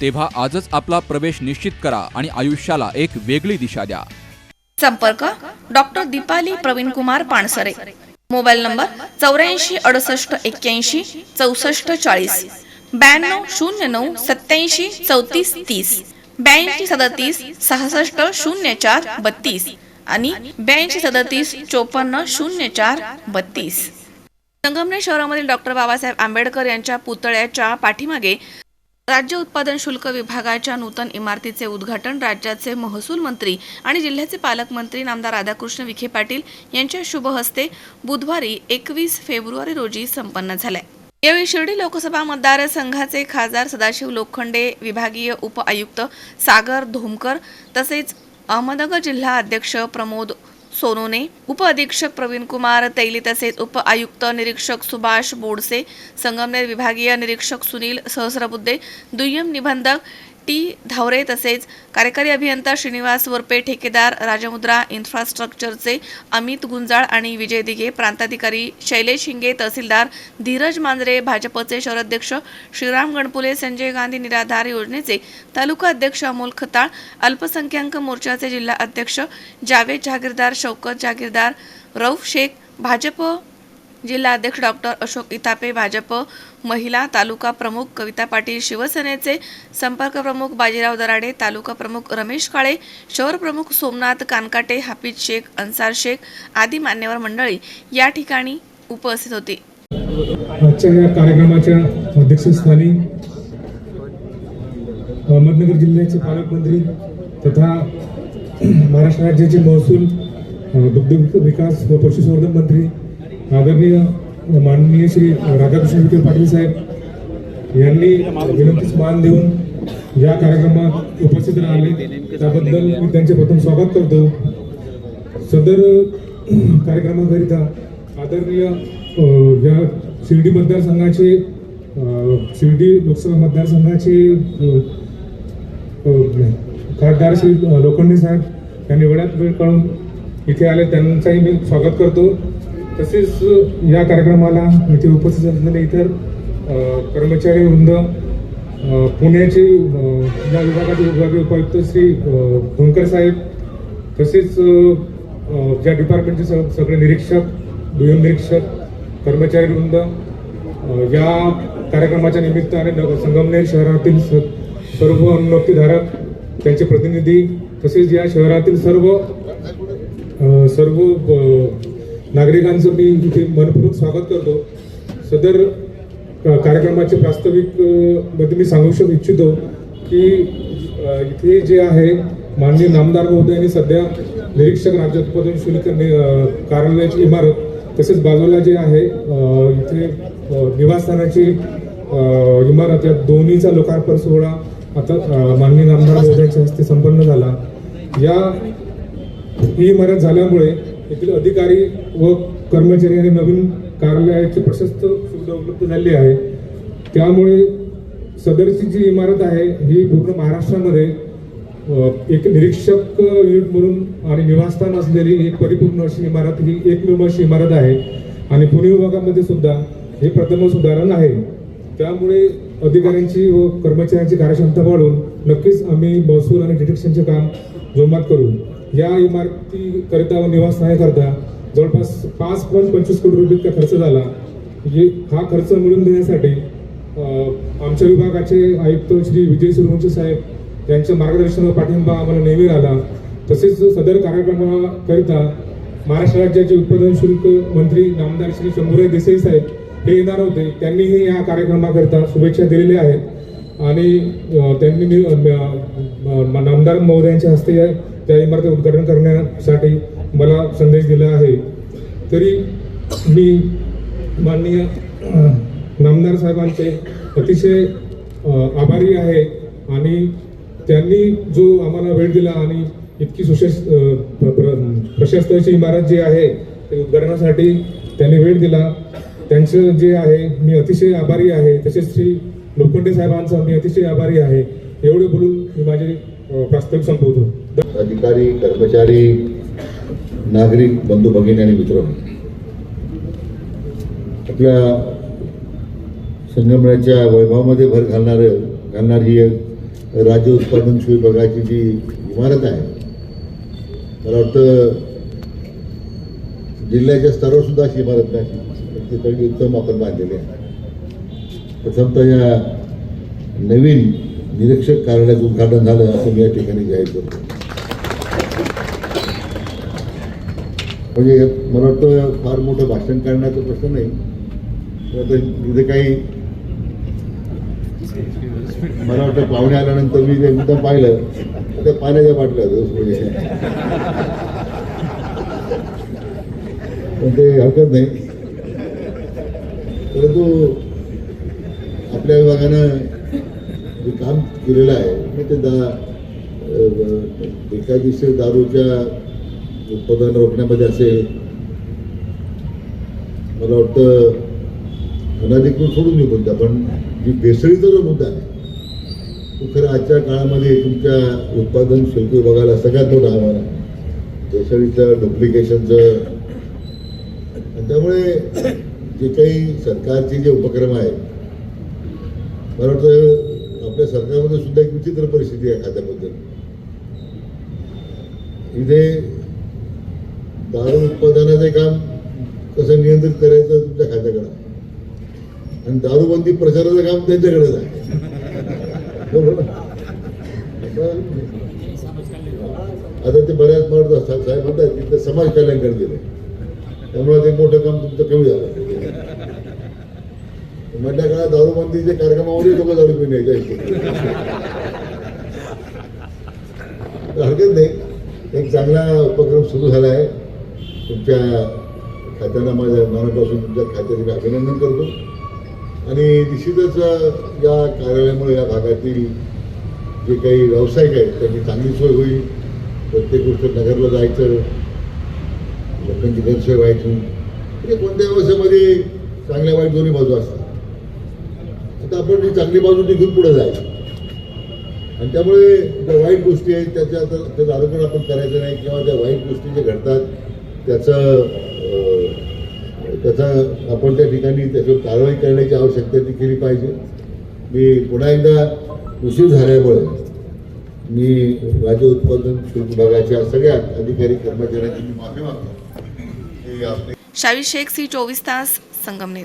तेव्हा आजच आपला प्रवेश निश्चित करा आणि आयुष्याला एक वेगळी दिशा द्या. संपर्क doctor Deepali Pravin Kumar Pansare mobile number चौऱ्याऐंशी अडुसष्ट एक्क्याऐंशी चौसष्ट चाळीस. ब्याण्णव शून्य नऊ सत्याऐंशी चौतीस तीस. ब्याऐंशी सदतीस सहासष्ट शून्य चार बत्तीस आणि ब्याऐंशी सदतीस चोपन्न शून्य चार बत्तीस. संगमनेर शहरामधील डॉक्टर बाबासाहेब आंबेडकर यांच्या पुतळ्याच्या पाठीमागे राज्य उत्पादन शुल्क विभागाच्या नूतन इमारतीचे उद्घाटन राज्याचे महसूल मंत्री आणि जिल्ह्याचे पालकमंत्री नामदार राधाकृष्ण विखे पाटील यांच्या शुभ हस्ते बुधवारी एकवीस फेब्रुवारी रोजी संपन्न झालाय यावेळी शिर्डी लोकसभा मतदारसंघाचे खासदार सदाशिव लोखंडे विभागीय उप आयुक्त सागर धोमकर तसेच अहमदनगर जिल्हा अध्यक्ष प्रमोद सोनूने उप अधीक्षक प्रवीण कुमार तैली तसेच उप आयुक्त निरीक्षक सुभाष बोडसे संगमनेर विभागीय निरीक्षक सुनील सहस्रबुद्धे दुय्यम निबंधक टी धावरे तसेच कार्यकारी अभियंता श्रीनिवास वरपे ठेकेदार राजमुद्रा इन्फ्रास्ट्रक्चरचे अमित गुंजाळ आणि विजय दिघे प्रांताधिकारी शैलेश हिंगे तहसीलदार धीरज मांजरे भाजपचे शहराध्यक्ष श्रीराम गणपुले संजय गांधी निराधार योजनेचे तालुका अध्यक्ष अमोल खताळ अल्पसंख्याक मोर्चाचे जिल्हा अध्यक्ष जावेद जागीरदार शौकत जागीरदार रौफ शेख भाजप जिल्हाध्यक्ष डॉक्टर अशोक इतापे भाजप महिला तालुका प्रमुख कविता पाटील शिवसेनेचे संपर्क प्रमुख बाजीराव दराडे तालुका प्रमुख रमेश काळे शहर प्रमुख सोमनाथ कानकाटे हाफिज शेख अन्सार शेख आदी मान्यवर मंडळी या ठिकाणी उपस्थित होती. आजच्या या कार्यक्रमाच्या अध्यक्षस्थानी अहमदनगर जिल्ह्याचे पालकमंत्री तथा महाराष्ट्र राज्याचे महसूल दुग्ध विकास व पशुसंवर्धन मंत्री आदरणीय माननीय श्री राधाकृष्ण विखे पाटील साहेब यांनी विनंतीस मान देऊन या कार्यक्रमात उपस्थित राहिले. त्याबद्दल मी त्यांचे प्रथम स्वागत करतो. सदर कार्यक्रमाकरिता आदरणीय या शिर्डी मतदारसंघाचे शिर्डी लोकसभा मतदारसंघाचे खासदार श्री लोखंडे साहेब यांनी वेळात वेळ काढून इथे आले त्यांचाही मी स्वागत करतो. तसेच या कार्यक्रमाला इथे उपस्थित असलेले इतर कर्मचारी वृंद पुण्याचे या विभागाचे विभागीय उपायुक्त श्री अ, साहेब तसेच ज्या डिपार्टमेंटचे स- सगळे निरीक्षक दुय्यम निरीक्षक कर्मचारी वृंद या कार्यक्रमाच्या निमित्ताने संगमनेर शहरातील स- सर्व अनुमतीधारक त्यांचे प्रतिनिधी तसेच या शहरातील सर्व सर्व नागरिकांचं मी इथे मनपूर्वक स्वागत करतो. सदर कार्यक्रमाचे प्रास्ताविकमध्ये मी सांगू शक इच्छितो की इथे जे आहे माननीय नामदार महोदयांनी सध्या निरीक्षक राज्य उत्पादन शुल्क नि- कार्यालयाची इमारत तसेच बाजूला जे आहे इथे निवासस्थानाची इमारत या दोन्हीचा लोकार्पण सोहळा आता माननीय नामदार महोदयांच्या हस्ते संपन्न झाला. या ही इमारत झाल्यामुळे येथील अधिकारी व कर्मचारी आणि नवीन कार्यालयाची प्रशस्त सुविधा उपलब्ध झाली आहे. त्यामुळे सदरची जी इमारत आहे ही पूर्ण महाराष्ट्रामध्ये एक निरीक्षक युनिट म्हणून आणि निवासस्थान असलेली एक परिपूर्ण अशी इमारत ही एकमेव अशी इमारत आहे. आणि पुणे विभागामध्ये सुद्धा हे प्रथमच उदाहरण आहे. त्यामुळे अधिकाऱ्यांची व कर्मचाऱ्यांची कार्यक्षमता वाढवून नक्कीच आम्ही महसूल आणि डिटेक्शनचे काम जोमात करू. या इमारतीकरिता व निवासस्थानाकरता जवळपास पाच पॉईंट पंचवीस कोटी रुपये इतका खर्च झाला. म्हणजे हा खर्च मिळवून देण्यासाठी आमच्या विभागाचे आयुक्त श्री विजय सूर्यवंशी साहेब यांच्या मार्गदर्शन व पाठिंबा आम्हाला नेहमी राहिला. तसेच सदर कार्यक्रमाकरिता महाराष्ट्र राज्याचे उत्पादन शुल्क मंत्री नामदार श्री शंभूराज देसाई साहेब हे येणार होते. त्यांनीही या कार्यक्रमाकरिता शुभेच्छा दिलेल्या आहेत. आणि त्यांनी नामदार महोदयांच्या हस्ते या- त्या इमारती उद्घाटन करण्यासाठी मला संदेश दिला आहे. तरी मी माननीय नामदार साहेबांचे अतिशय आभारी आहे आणि त्यांनी जो आम्हाला वेळ दिला आणि इतकी सुशेष प्र- प्रशस्त अशी इमारत जी आहे ते उद्घाटनासाठी त्यांनी वेळ दिला. त्यांचं जे आहे मी अतिशय आभारी आहे. तसेच श्री लोखंडे साहेबांचा मी अतिशय आभारी आहे. एवढे बोलून मी माझे अ, संपवतो अधिकारी कर्मचारी नागरिक बंधू भगिनी आणि मित्र. आपल्या संगमनेरच्या वैभवामध्ये भर घालणार घालणारी एक राज्य उत्पादन विभागाची जी इमारत आहे. मला वाटतं जिल्ह्याच्या स्तरावर सुद्धा अशी इमारत नाही. ती सगळी उत्तम आपण बांधलेली आहे. प्रथमतः या नवीन निरीक्षक कार्यालयाचं उद्घाटन झालं असं मी या ठिकाणी जाहीर करतो. म्हणजे मला वाटतं फार मोठं भाषण करण्याचा प्रश्न नाही आता इथे काही मला वाटतं पाहुणे आल्यानंतर मी ते मुद्दाम पाहिलं त्या पाण्याच्या बाटल्या म्हणजे. पण ते हरकत नाही. परंतु आपल्या विभागानं जे काम केलेलं आहे मी ते दा बेकायदेशीर दारूच्या उत्पादन रोखण्यामध्ये असेल मला वाटतं अनाधिकृत सोडून देऊ मुद्दा पण जी भेसळीचा जो मुद्दा आहे तो खरं आजच्या काळामध्ये तुमच्या उत्पादन शुल्क विभागाला सगळ्यात मोठा आव्हान आहे. भेसळीचं डुप्लिकेशनचं आणि त्यामुळे जे काही सरकारचे जे उपक्रम आहेत मला वाटतं आपल्या सरकारमध्ये सुद्धा एक विचित्र परिस्थिती आहे खात्याबद्दल. इथे दारू उत्पादनाचे काम कसं नियंत्रित करायचं तुमच्या खात्याकडं? आणि दारूबंदी प्रचाराचं काम त्यांच्याकडेच आहे बरोबर आता ते बऱ्याच मारत असतात. साहेब म्हणतात की ते समाज कल्याणकडे दिले त्यामुळे ते मोठं काम तुमचं कमी झालं. मधल्या काळात दारूबंदीच्या कार्यक्रमामध्ये लोक दारू पिऊन यायचे? हरकत नाही. एक चांगला उपक्रम सुरू झाला आहे. तुमच्या खात्यांना माझ्या मनापासून तुमच्या खात्याचे मी अभिनंदन करतो. आणि निश्चितच या कार्यालयामुळे या भागातील जे काही व्यावसायिक आहेत त्यांची चांगली सोय होईल. प्रत्येक गोष्ट नगरला जायचं लोकांची गैरसोय व्हायची. म्हणजे कोणत्या व्यवसायामध्ये चांगल्या वाईट दोन्ही बाजू असतात? तर आपण ती चांगली बाजू निघून पुढे जायचं आणि त्यामुळे ज्या वाईट गोष्टी आहेत त्याच्या आता त्याचं आरोग्य आपण करायचं नाही किंवा त्या वाईट गोष्टी जे घडतात त्याचं त्याचा आपण त्या ठिकाणी त्याच्यावर कारवाई करण्याची आवश्यकता ती केली पाहिजे. मी पुन्हा एकदा उशीर झाल्यामुळे मी राज्य उत्पादन शुल्क विभागाच्या सगळ्या अधिकारी कर्मचाऱ्यांची मी माफी मागतो. की शावी शेख सी चोवीस तास Sangamner.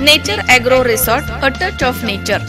Nature agro resort a touch of nature